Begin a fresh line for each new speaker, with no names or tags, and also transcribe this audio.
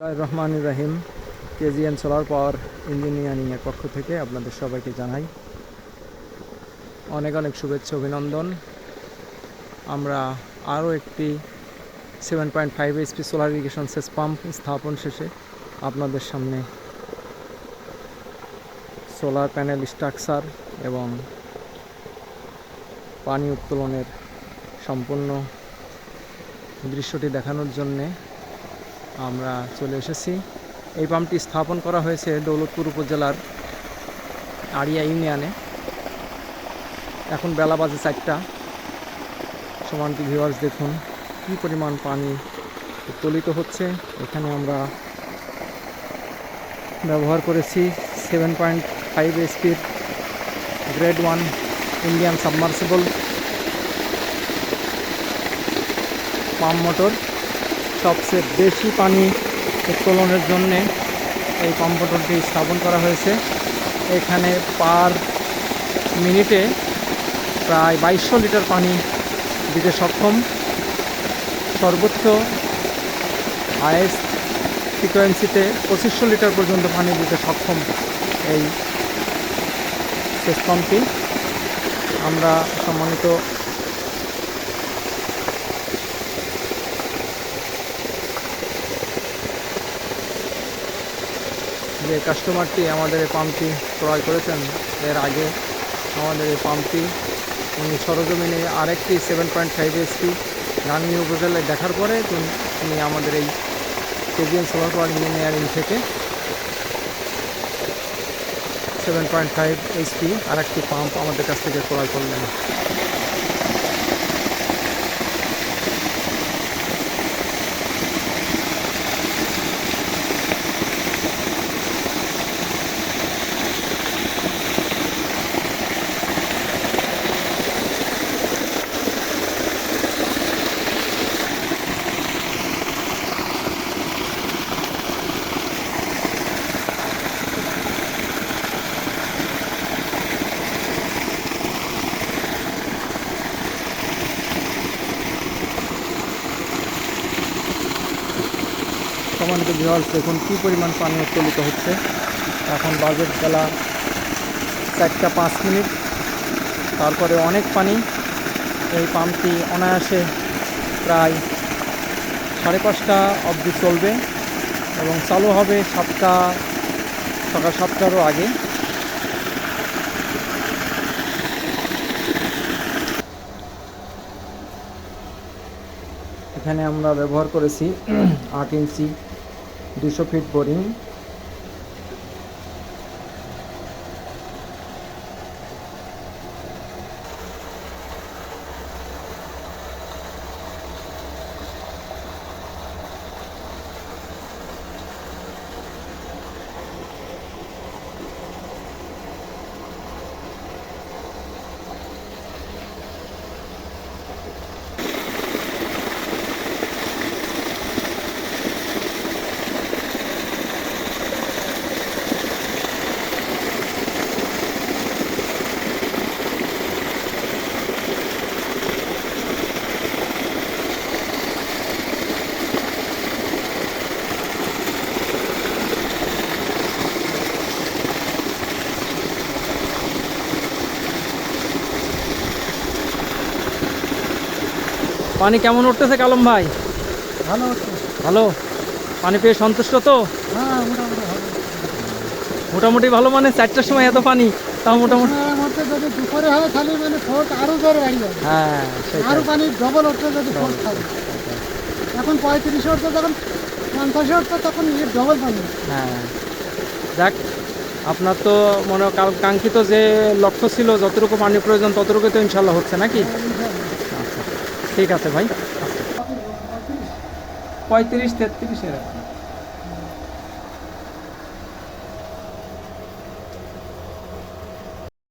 Rahman Rahim, KGN solar power ইঞ্জিনিয়ারিংয়ের পক্ষ থেকে আপনাদের সবাইকে জানাই অনেক অনেক শুভেচ্ছা, অভিনন্দন। আমরা আরও একটি seven point five HP solar irrigation সেচ পাম্প স্থাপন শেষে আপনাদের সামনে সোলার প্যানেল স্ট্রাকচার এবং পানি উত্তোলনের সম্পূর্ণ দৃশ্যটি দেখানোর জন্যে আমরা চলে এসেছি। এই পাম্পটি স্থাপন করা হয়েছে দৌলতপুর উপজেলার আড়িয়া ইউনিয়নে। এখন বেলা বাজে চারটা। সমান্তি ভিউয়ার্স দেখুন কী পরিমাণ পানি উত্তোলিত হচ্ছে। এখানে আমরা ব্যবহার করেছি seven point five speed grade one Indian submersible pump motor সবচেয়ে বেশি পানি উত্তোলনের জন্য এই পাম্প স্থাপন করা হয়েছে। এখানে পার মিনিটে প্রায় বাইশশো লিটার পানি দিতে সক্ষম। সর্বোচ্চ হায়েস্ট ফ্রিকোয়েন্সিতে পঁচিশশো লিটার পর্যন্ত পানি দিতে সক্ষম এই সেচ পাম্পটি আমরা সম্মানিত যে কাস্টমারটি আমাদের এই পাম্পটি ক্রয় করেছেন, এর আগে আমাদের এই পাম্পটি উনি সরজমিনে আরেকটি seven point five SP Rani উপজেলায় দেখার পরে তিনি আমাদের এই কেজিএন সোলার পাওয়ার ইঞ্জিনিয়ারিং থেকে সেভেন পয়েন্ট ফাইভ এইচপি আর একটি পাম্প আমাদের কাছ থেকে ক্রয় করলেন। সমানিত বিহার দেখুন, কী পরিমাণ পানি উত্তোলিত হচ্ছে। এখন বাজেট বেলা চারটা পাঁচ মিনিট। তারপরে অনেক পানি। এই পাম্পটি অনায়াসে প্রায় সাড়ে পাঁচটা অবধি চলবে এবং চালু হবে সাতটা, সকাল সাতটারও আগে। এখানে আমরা ব্যবহার করেছি আট ইঞ্চি দুশো ফিট বোরিং পানি কেমন উঠতেছে কালম ভাই?
ভালো
ভালো? পানি পেয়ে সন্তুষ্ট তো?
হ্যাঁ মোটামুটি ভালো।
মানে চারটার সময় এত পানি তাও মোটামুটি
যদি দুপুরে হয় তাহলে মানে ফোর্স আরও জোরে বাড়ি যাবে।
হ্যাঁ
আরও পানি ডবল উঠছে যদি থাকে। এখন পঁয়ত্রিশে যখন পঞ্চাশে তখন ডবল পানি
হ্যাঁ। যাক আপনার তো মনে হয় কাঙ্ক্ষিত যে লক্ষ্য ছিল যতটুকু পানি প্রয়োজন ততটুকু তো ইনশাল্লাহ হচ্ছে নাকি? আচ্ছা ঠিক আছে ভাই। পঁয়ত্রিশ তেত্রিশ এরকম।